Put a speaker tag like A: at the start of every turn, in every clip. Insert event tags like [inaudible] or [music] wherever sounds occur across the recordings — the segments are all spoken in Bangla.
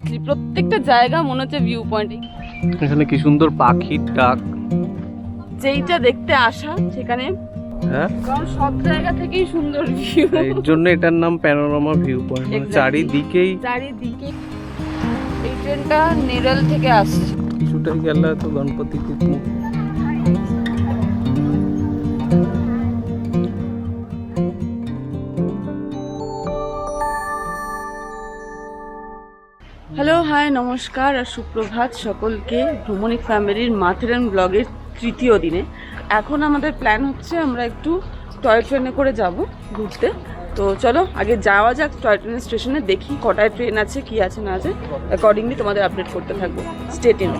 A: প্রত্যেকটা জায়গা মনে হচ্ছে ভিউ পয়েন্ট
B: এখানে কি সুন্দর পাখির ডাক?
A: যেইটা দেখতে আসা সেখানে
B: হ্যাঁ?
A: কারণ সব জায়গা থেকেই সুন্দর ভিউ
B: এর জন্য এটার নাম প্যানোরামা ভিউ পয়েন্ট
A: Exactly.
B: চারিদিকেই
A: চারিদিকে এই ট্রেনটা নেরাল থেকে আসছে।
B: কিছুটা গেলে তো গণপতি
A: হাই নমস্কার আর সুপ্রভাত সকলকে ভ্রমণিক ফ্যামিলির মাথেরান ব্লগের তৃতীয় দিনে। এখন আমাদের প্ল্যান হচ্ছে আমরা একটু টয় ট্রেনে করে যাব ঘুরতে। তো চলো, আগে যাওয়া যাক টয় ট্রেনের স্টেশনে দেখি কটায় ট্রেন আছে, কি আছে না আছে। অ্যাকর্ডিংলি তোমাদের আপডেট করতে থাকব। স্টেট ইন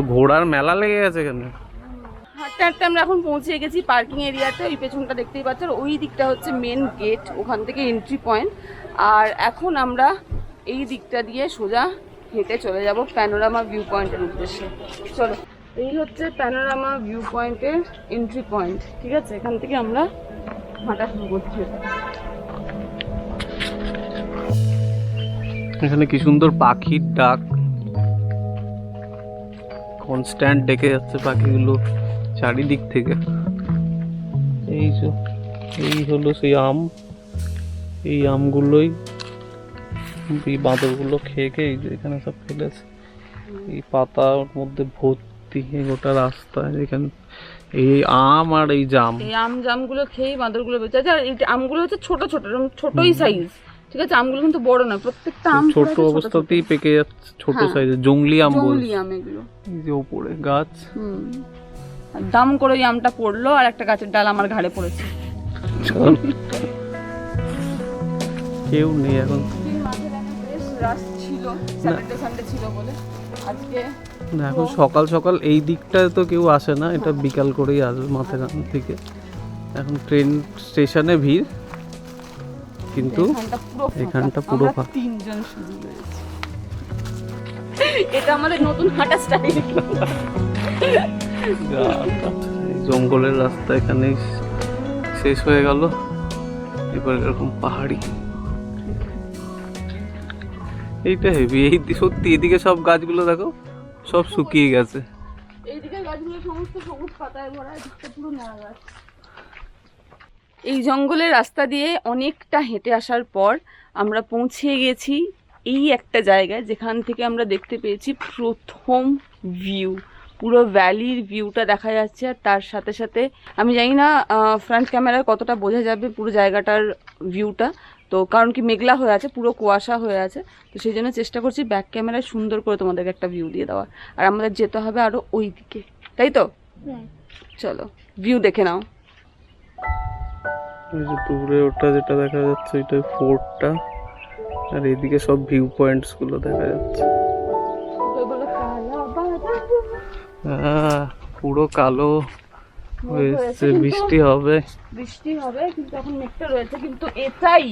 B: তো ঘোড়ার মেলা লেগে গেছে এখানে।
A: হাঁটতে হাঁটতে আমরা এখন পৌঁছে গেছি পার্কিং এরিয়াতে ওই পেছনটা দেখতেই পাচ্ছ ওই দিকটা হচ্ছে মেন গেট ওখান থেকে এন্ট্রি পয়েন্ট আর এখন আমরা এই দিকটা দিয়ে সোজা হেঁটে চলে যাব প্যানোরামা ভিউ পয়েন্টের উদ্দেশ্যে। চলো এই হচ্ছে প্যানোরামা ভিউ পয়েন্টের এন্ট্রি পয়েন্ট ঠিক আছে? এখান থেকে আমরা হাঁটা শুরু করছি।
B: এখানে কি সুন্দর পাখির ডাক। কনস্ট্যান্ট ডেকে যাচ্ছে পাখিগুলো চারিদিক থেকে। এই যে এই হলো সেই আম। এই আমগুলোই এই বাঁদরগুলো খেয়ে খেয়ে এই যে এখানে সব ফেলেছে। এই পাতার মধ্যে ভর্তি গোটা রাস্তা এখানে এই আম আর এই জাম।
A: এই আম জামগুলো খেয়েই বাঁদরগুলো বেঁচে আছে। আর এই আমগুলো হচ্ছে ছোট ছোট ছোটই সাইজ ঠিক আছে আমগুলো কিন্তু বড় না প্রত্যেকটা আম
B: ছোট অবস্থাতেই পেকে যাচ্ছে ছোট
A: হ্যাঁ।
B: সাইজের জঙ্গলি আম
A: জঙ্গলি আম এগুলো।
B: এই যে ওপরে গাছ।
A: হুম। দাম করে ওই আমটা পড়ল আর একটা গাছের ডাল আমার ঘাড়ে পড়েছে।
B: কেউ নেই এখন।
A: ছিল স্যাটারডে সানডে ছিল বলে। আজকে
B: না এখন সকাল সকাল এই দিকটায় তো কেউ আসে না এটা বিকাল করেই আসবে মাথাগান থেকে। এখন ট্রেন স্টেশনে ভিড়। কিন্তু
A: এখানটা পুরো ফাঁকা। তিনজন শুধু রয়েছি। এটা আমাদের নতুন হাঁটা স্টাইল
B: জঙ্গলের রাস্তা এখানেই শেষ হয়ে গেল। এবার এরকম পাহাড়ি। এইটা হেভি এই সত্যি এদিকে সব গাছগুলো দেখো সব শুকিয়ে গেছে।
A: এইদিকে গাছগুলো সমস্ত সবুজ পাতায় ভরা পুরো গাছ। এই জঙ্গলের রাস্তা দিয়ে অনেকটা হেঁটে আসার পর আমরা পৌঁছে গেছি এই একটা জায়গায় যেখান থেকে আমরা দেখতে পেয়েছি প্রথম ভিউ পুরো ভ্যালির ভিউটা দেখা যাচ্ছে আর তার সাথে সাথে আমি জানি না ফ্রন্ট ক্যামেরায় কতটা বোঝা যাবে পুরো জায়গাটার ভিউটা তো কারণ কি মেঘলা হয়ে আছে পুরো কুয়াশা হয়ে আছে তো সেই জন্য চেষ্টা করছি ব্যাক ক্যামেরায় সুন্দর করে তোমাদেরকে একটা ভিউ দিয়ে দেওয়ার আর আমাদের যেতে হবে আরও ওই দিকে তাই তো? চলো ভিউ দেখে নাও।
B: এই যে দূরে ওটা যেটা দেখা যাচ্ছে ওইটা ফোর্টটা আর এদিকে সব ভিউ পয়েন্টসগুলো দেখা যাচ্ছে। আহ, পুরো কালো। হয়েছে বৃষ্টি হবে।
A: বৃষ্টি হবে কিন্তু এখন মেঘটা রয়েছে কিন্তু এটাই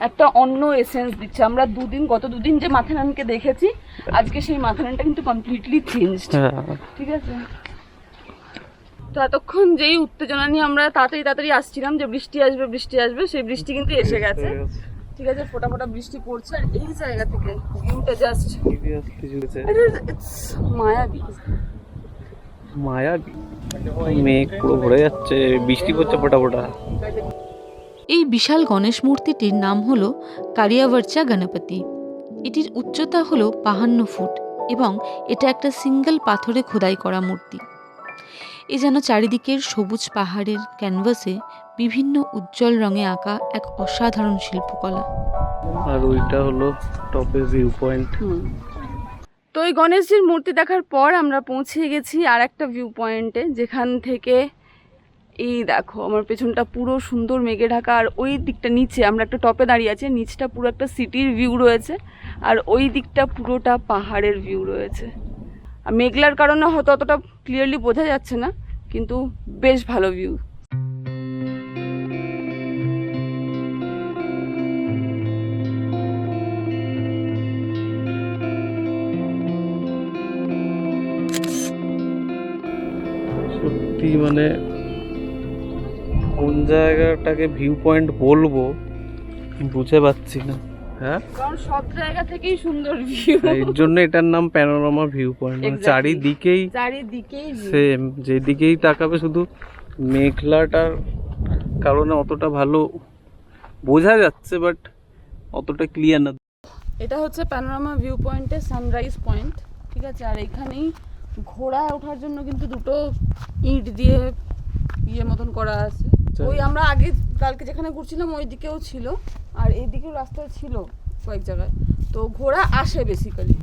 A: একটা অন্য এসেন্স দিচ্ছে। আমরা দুদিন গত দুদিন যে মাথানানকে দেখেছি আজকে সেই মাথানানটা কিন্তু কমপ্লিটলি চেঞ্জড
B: হ্যাঁ।
A: ঠিক আছে? তো এতক্ষণ যেই উত্তেজনা নিয়ে আমরা তাড়াতাড়ি তাড়াতাড়ি আসছিলাম যে বৃষ্টি আসবে বৃষ্টি আসবে সেই বৃষ্টি কিন্তু এসে গেছে। ঠিক আছে ফোটা ফোটা বৃষ্টি পড়ছে আর এই জায়গা থেকে ভিউটা জাস্ট। মায়াবী।
B: মায়া মেঘ পুরো ভরে যাচ্ছে বৃষ্টি পড়ছে ফোটা ফোটা।
C: এই বিশাল গণেশ মূর্তিটির নাম হলো কারিয়াভার্চা গণপতি। এটির উচ্চতা হল বাহান্ন ফুট এবং এটা একটা সিঙ্গেল পাথরে খোদাই করা মূর্তি। এ যেন চারিদিকের সবুজ পাহাড়ের ক্যানভাসে বিভিন্ন উজ্জ্বল রঙে আঁকা এক অসাধারণ শিল্পকলা।
B: আর ওইটা হলো টপের ভিউ পয়েন্ট
A: তো ওই গণেশজির মূর্তি দেখার পর আমরা পৌঁছে গেছি আর একটা ভিউ পয়েন্টে যেখান থেকে এই দেখো আমার পেছনটা পুরো সুন্দর মেঘে ঢাকা আর ওই দিকটা নিচে আমরা একটা টপে দাঁড়িয়ে আছি নিচটা পুরো একটা সিটির ভিউ রয়েছে আর ওই দিকটা পুরোটা পাহাড়ের ভিউ রয়েছে। মেঘলার কারণে হয়তো অতটা ক্লিয়ারলি বোঝা যাচ্ছে না, কিন্তু বেশ ভালো ভিউ
B: সত্যি মানে কোন জায়গাটাকে ভিউ পয়েন্ট বলব বুঝে পাচ্ছি না। হ্যাঁ?
A: কারণ সব জায়গা থেকেই সুন্দর ভিউ
B: এর জন্য এটার নাম প্যানোরামা ভিউ পয়েন্ট মানে চারিদিকেই
A: চারিদিকেই
B: সেম যেদিকেই তাকাবে শুধু মেঘলাটার কারণে অতটা ভালো বোঝা যাচ্ছে বাট অতটা ক্লিয়ার না।
A: এটা হচ্ছে প্যানোরামা ভিউ পয়েন্টের সানরাইজ পয়েন্ট ঠিক আছে? আর এখানেই ঘোড়া ওঠার জন্য কিন্তু দুটো ইট দিয়ে ইয়ে মতন করা আছে।
B: আচ্ছা।
A: ওই আমরা আগে কালকে যেখানে ঘুরছিলাম ওই দিকেও ছিল, আর এইদিকেও রাস্তা ছিল কয়েক জায়গায় তো ঘোড়া আসে বেসিক্যালি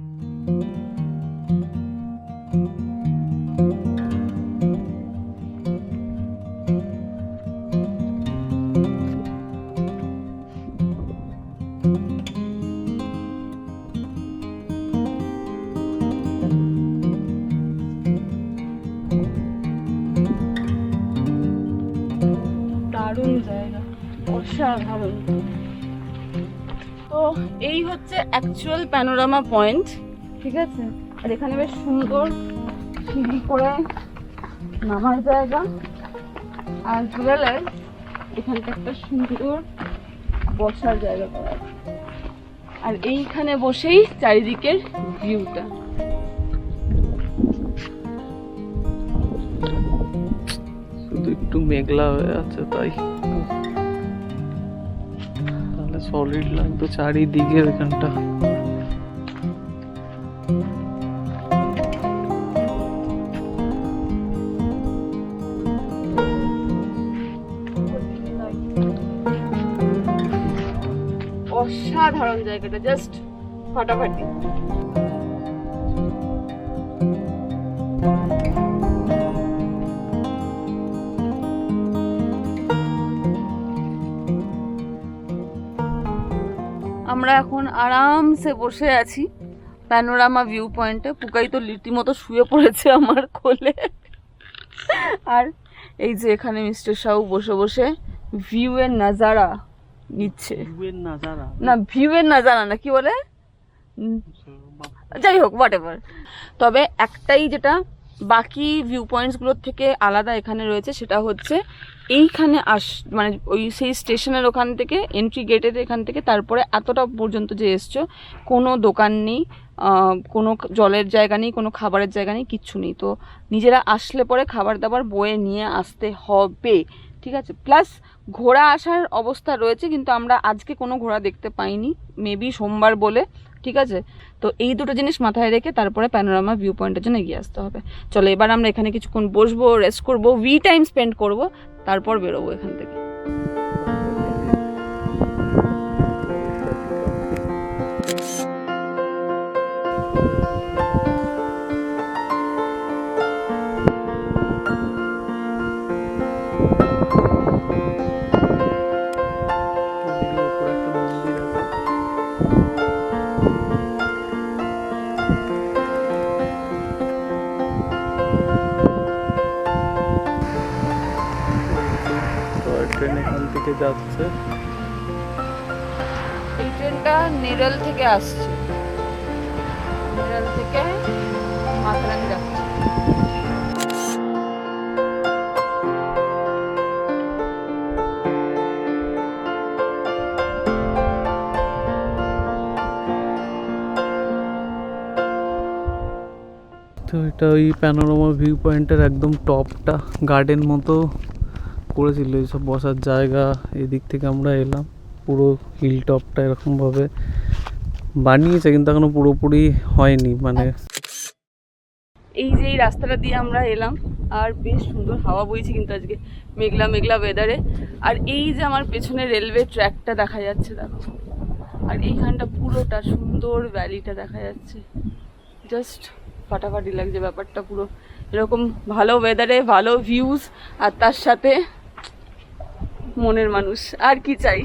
A: অ্যাকচুয়াল প্যানোরামা পয়েন্ট ঠিক আছে? আর এখানে বেশ সুন্দর সিঁড়ি করে নামার জায়গা। আর ঘুরালে এখানটা একটা সুন্দর বসার জায়গা করা। আর এইখানে বসেই চারিদিকের ভিউটা
B: শুধু একটু মেঘলা হয়ে আছে তাই। তাহলে সলিড লাগতো চারিদিকে এখানটা
A: জাস্ট আমরা এখন আরামসে বসে আছি প্যানোরামা ভিউ পয়েন্টে পুকাই তো রীতিমতো শুয়ে পড়েছে আমার কোলে। আর এই যে এখানে মিস্টার সাউ বসে বসে ভিউ এর নাজারা। নিচ্ছে। না ভিউয়ের না জানা না কি বলে? যাই হোক হোয়াট এভার তবে একটাই যেটা বাকি ভিউ পয়েন্টসগুলোর থেকে আলাদা এখানে রয়েছে সেটা হচ্ছে এইখানে আস মানে ওই সেই স্টেশনের ওখান থেকে এন্ট্রি গেটের এখান থেকে তারপরে এতটা পর্যন্ত যে এসছো কোনো দোকান নেই কোনো জলের জায়গা নেই কোনো খাবারের জায়গা নেই কিচ্ছু নেই। তো নিজেরা আসলে পরে খাবার দাবার বয়ে নিয়ে আসতে হবে ঠিক আছে? প্লাস ঘোড়া আসার অবস্থা রয়েছে, কিন্তু আমরা আজকে কোনো ঘোড়া দেখতে পাইনি। মেবি সোমবার বলে, ঠিক আছে? তো এই দুটো জিনিস মাথায় রেখে তারপরে প্যানোরামা ভিউ পয়েন্টের জন্য এগিয়ে আসতে হবে। চলো, এবার আমরা এখানে কিছুক্ষণ বসবো রেস্ট করব উই টাইম স্পেন্ড করব, তারপর বেরোবো এখান থেকে। এই ট্রেনটা নেরাল থেকে আসছে। নেরাল থেকে মাথারান যাচ্ছে।
B: তো এটা ওই প্যানোরামা ভিউ পয়েন্টের একদম টপটা গার্ডেন মতো। করেছিল, এইসব বসার জায়গা এদিক থেকে আমরা এলাম, পুরো হিল টপটা এরকমভাবে বানিয়েছে, কিন্তু এখনও পুরোপুরি হয়নি মানে
A: এই যে এই রাস্তাটা দিয়ে আমরা এলাম, আর বেশ সুন্দর হাওয়া বইছে কিন্তু আজকে, মেঘলা মেঘলা ওয়েদারে আর এই যে আমার পেছনে রেলওয়ে ট্র্যাকটা দেখা যাচ্ছে, দেখো। আর এইখানটা পুরোটা সুন্দর ভ্যালিটা দেখা যাচ্ছে। জাস্ট ফাটাফাটি লাগছে ব্যাপারটা পুরো। এরকম ভালো ওয়েদারে ভালো ভিউজ আর তার সাথে মনের মানুষ, আর কি চাই?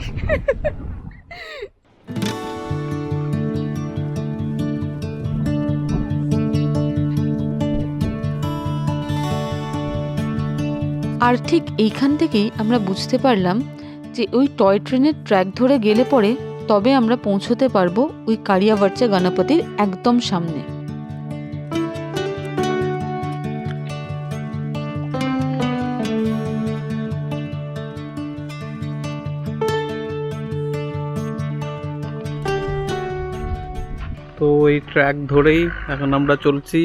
C: আর ঠিক এইখান থেকেই আমরা বুঝতে পারলাম যে ওই টয় ট্রেনের ট্র্যাক ধরে গেলে পরে তবে আমরা পৌঁছতে পারব ওই কারিয়াবার্চা গণপতির একদম সামনে।
B: ওই ট্র্যাক ধরেই এখন আমরা চলছি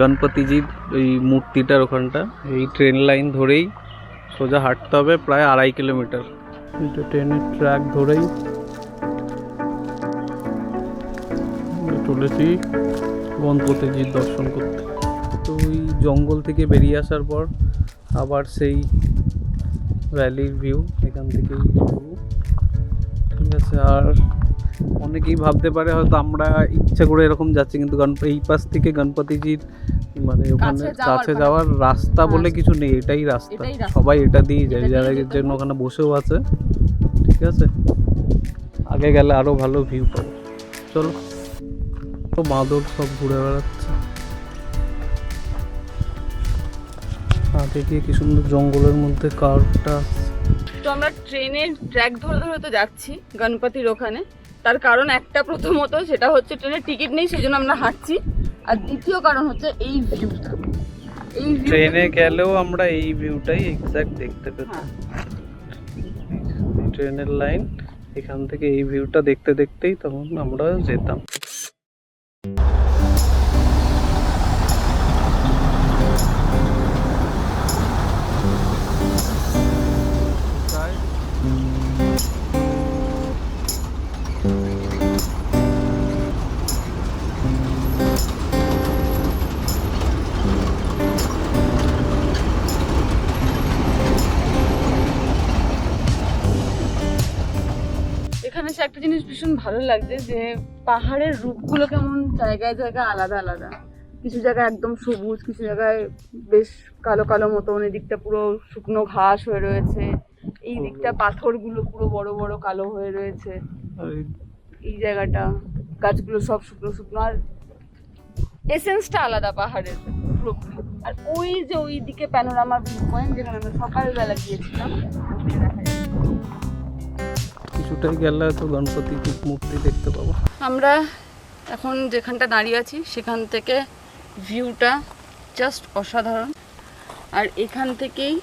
B: গণপতিজির ওই মূর্তিটার ওখানটা। এই ট্রেন লাইন ধরেই সোজা হাঁটতে হবে প্রায় আড়াই কিলোমিটার এটা ট্রেনের ট্র্যাক ধরেই চলেছি গণপতিজির দর্শন করতে। তো ওই জঙ্গল থেকে বেরিয়ে আসার পর আবার সেই ভ্যালির ভিউ এখান থেকেই ঠিক আছে, আর অনেকেই ভাবতে পারে হয়তো আমরা ইচ্ছা করে এরকম যাচ্ছি কিন্তু এই পাশ থেকে গণপতিজির মানে ওখানে
A: কাছে যাওয়ার মানে-
B: যাওয়ার রাস্তা বলে
A: হ্যাঁ,
B: কিছু নেই এটাই রাস্তা। সবাই এটা দিয়ে যায় যারা জন্য ওখানে বসেও আছে ঠিক আছে? আগে গেলে আরও ভালো ভিউ পাবো। চলো। তো বাঁদর সব ঘুরে বেড়াচ্ছে। আগে গিয়ে কি সুন্দর জঙ্গলের মধ্যে কারটা
A: তো আমরা ট্রেনের ট্র্যাক ধরে ধরে তো যাচ্ছি গণপতির ওখানে। তার কারণ একটা প্রথমত সেটা হচ্ছে ট্রেনের টিকিট নেই সেই জন্য আমরা হাঁটছি। আর দ্বিতীয় কারণ হচ্ছে এই ভিউটা। এই
B: ট্রেনে গেলেও আমরা এই ভিউটাই এক্সাক্ট দেখতে পেতাম।
A: হ্যাঁ।
B: ট্রেনের লাইন এখান থেকে এই ভিউটা দেখতে দেখতেই তখন আমরা যেতাম।
A: একটা জিনিস ভীষণ ভালো লাগছে যে পাহাড়ের রূপগুলো কেমন জায়গায় জায়গায় আলাদা আলাদা। কিছু জায়গায় একদম সবুজ কিছু জায়গায় বেশ কালো কালো মতন এদিকটা পুরো শুকনো ঘাস হয়ে রয়েছে এই দিকটা পাথরগুলো পুরো বড় বড় কালো হয়ে রয়েছে।
B: এই
A: জায়গাটা গাছগুলো সব শুকনো শুকনো আর এসেন্সটা আলাদা পাহাড়ের পুরোপুরি আর ওই যে ওই দিকে প্যানোরামা ভিউ পয়েন্ট যেখানে আমরা সকালবেলা গিয়েছিলাম দেখা।
B: কিছুটাই গেলে তো গণপতি মূর্তি দেখতে পাবো।
A: আমরা এখন যেখানটা দাঁড়িয়ে আছি, সেখান থেকে ভিউটা জাস্ট অসাধারণ। আর এখান থেকেই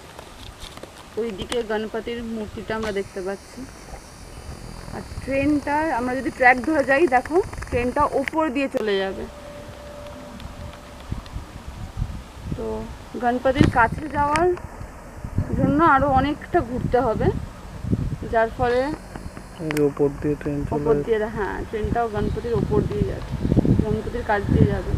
A: ওইদিকে গণপতির মূর্তিটা আমরা দেখতে পাচ্ছি। আর ট্রেনটা, আমরা যদি ট্র্যাক ধরে যাই, দেখো, ট্রেনটা ওপর দিয়ে চলে যাবে। তো গণপতির কাছে যাওয়ার জন্য আরও অনেকটা ঘুরতে হবে। যার ফলে
B: ওপর দিয়ে ট্রেন চলে যাচ্ছে।
A: দিয়ে হ্যাঁ ট্রেনটাও গণপতির ওপর দিয়ে যাচ্ছে। গণপতির কাছ দিয়ে যাবে।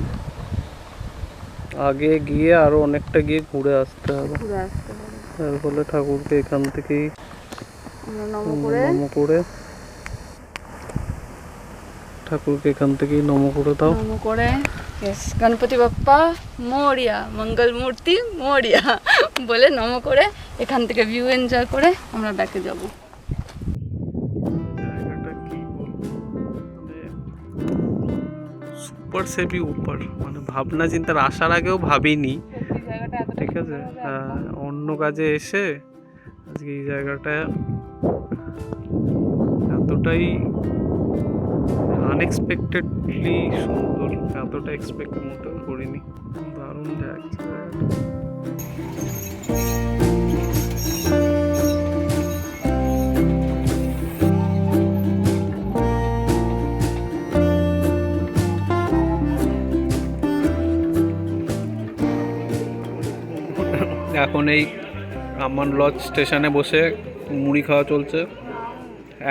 B: আগে গিয়ে আরও অনেকটা গিয়ে ঘুরে আসতে হবে।
A: ঘুরে আসতে হবে।
B: তার ফলে ঠাকুরকে এখান থেকেই
A: নম করে
B: ঠাকুরকে এখান থেকেই নম করে দাও।
A: নম করে। গণপতি বাপ্পা মরিয়া মঙ্গল মূর্তি মরিয়া বলে নম করে। এখান থেকে ভিউ এনজয় করে আমরা ব্যাকে যাব।
B: সুপার সেভি উপর। মানে ভাবনা চিন্তার আসার আগেও ভাবিনি। ঠিক আছে অন্য কাজে এসে আজকে এই জায়গাটা এতটাই আনএক্সপেক্টেডলি সুন্দর, এতটা এক্সপেক্ট মোটেও করিনি। দারুণ লাগছে। এখন এই আমান লজ স্টেশনে বসে মুড়ি খাওয়া চলছে।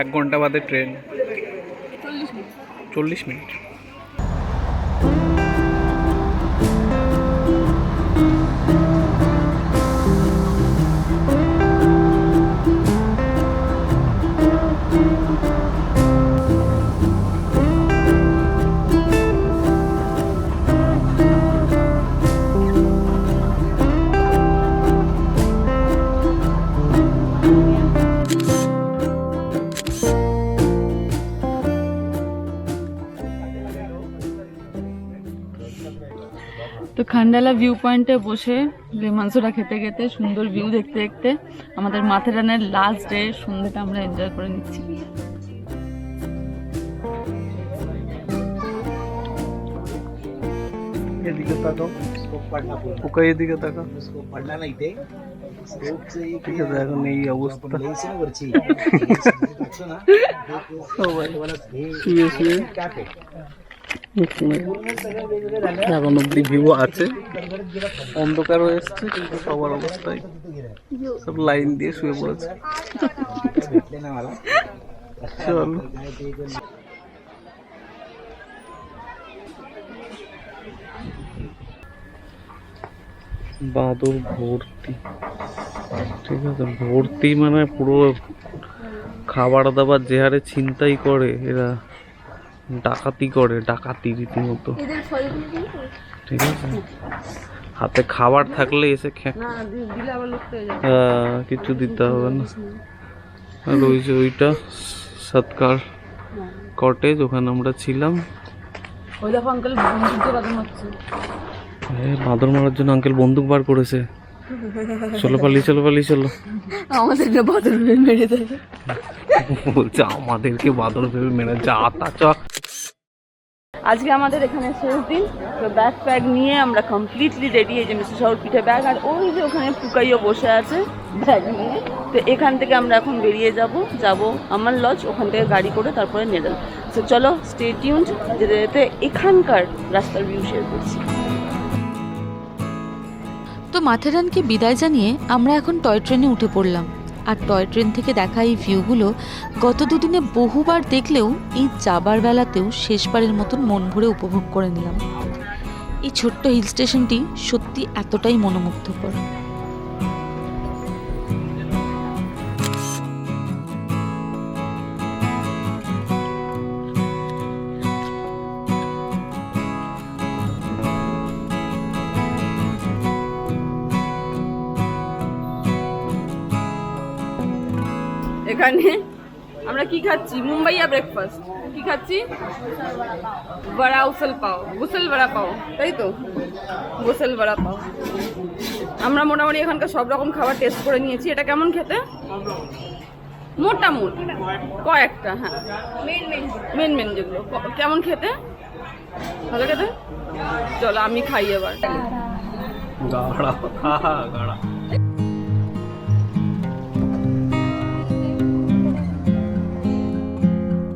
B: এক ঘণ্টা বাদে ট্রেন। চল্লিশ মিনিট।
A: তো খান্ডালা ভিউ পয়েন্টে বসে মাংসটা খেতে খেতে সুন্দর ভিউ দেখতে দেখতে আমাদের মাথেরানের লাস্ট ডে সন্ধ্যেটা আমরা এনজয় করে নিচ্ছি।
B: এদিকে ওকে এই [laughs] এখন অব্দি ভিউ আছে অন্ধকারও এসছে, কিন্তু সবার অবস্থায় সব লাইন দিয়ে শুয়ে পড়েছে। চল। বাদর ভর্তি। ঠিক আছে, ভর্তি মানে পুরো খাবার দাবার যে হারে ছিনতাই করে, এরা ডাকাতি করে ডাকাতি রীতিমতো। ঠিক আছে। হাতে খাবার থাকলে এসে কিছু দিতে হবে না। আর ওই যে ওইটা সৎকার কটেজ ওখানে আমরা ছিলাম।
A: ওই দেখো আঙ্কেল বন্দুক
B: বাঁদর মারার জন্য আঙ্কেল বন্দুক বার করেছে। চলো পালি চলো পালি চলো।
A: আমাদের না বাদর মেরে দেয়।
B: বলছে আমাদেরকে বাদর ভেবে মেরে যা তা চ।
A: আজকে আমাদের এখানে শেষ দিন। তো ব্যাগ প্যাগ নিয়ে আমরা কমপ্লিটলি রেডি এই যে মিস্টার শহর পিঠে ব্যাগ আর ওই যে ওখানে পুকাইও বসে আছে ব্যাগ নিয়ে। তো এখান থেকে আমরা এখন বেরিয়ে যাব। যাব আমার লজ ওখান থেকে গাড়ি করে তারপরে নেদাল। তো চলো স্টে টিউন্ড যেতে যেতে এখানকার রাস্তার ভিউ শেয়ার করছি।
C: তো মাথেরানকে বিদায় জানিয়ে আমরা এখন টয় ট্রেনে উঠে পড়লাম। আর টয় ট্রেন থেকে দেখা এই ভিউগুলো গত দুদিনে বহুবার দেখলেও এই যাবার বেলাতেও শেষবারের মতন মন ভরে উপভোগ করে নিলাম। এই ছোট্ট হিল স্টেশনটি সত্যি এতটাই মনোমুগ্ধকর।
A: এখানে। আমরা কি খাচ্ছি? মুম্বাইয়া ব্রেকফাস্ট কি খাচ্ছি? বড়া উসল পাও। গুসল বড়া পাও। তাই তো? গুসল বড়া পাও। আমরা মোটামুটি এখানকার সব রকম খাবার টেস্ট করে নিয়েছি। এটা কেমন খেতে? মোটামুটি কয়েকটা হ্যাঁ। মেন মেন যেগুলো। কেমন খেতে? ভালো খেতে? চলো আমি খাই এবার।
B: গাড়া গাড়া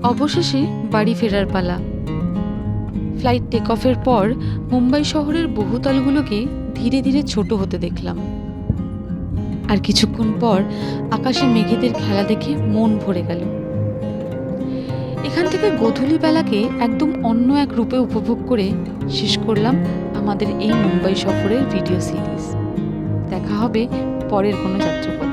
C: অবশেষে বাড়ি ফেরার পালা। ফ্লাইট টেক অফের পর মুম্বাই শহরের বহুতলগুলোকে ধীরে ধীরে ছোট হতে দেখলাম। আর কিছুক্ষণ পর আকাশে মেঘেদের খেলা দেখে মন ভরে গেল। এখান থেকে গধূলি বেলাকে একদম অন্য এক রূপে উপভোগ করে শেষ করলাম আমাদের এই মুম্বাই সফরের ভিডিও সিরিজ। দেখা হবে পরের কোনো যাত্রাপথে।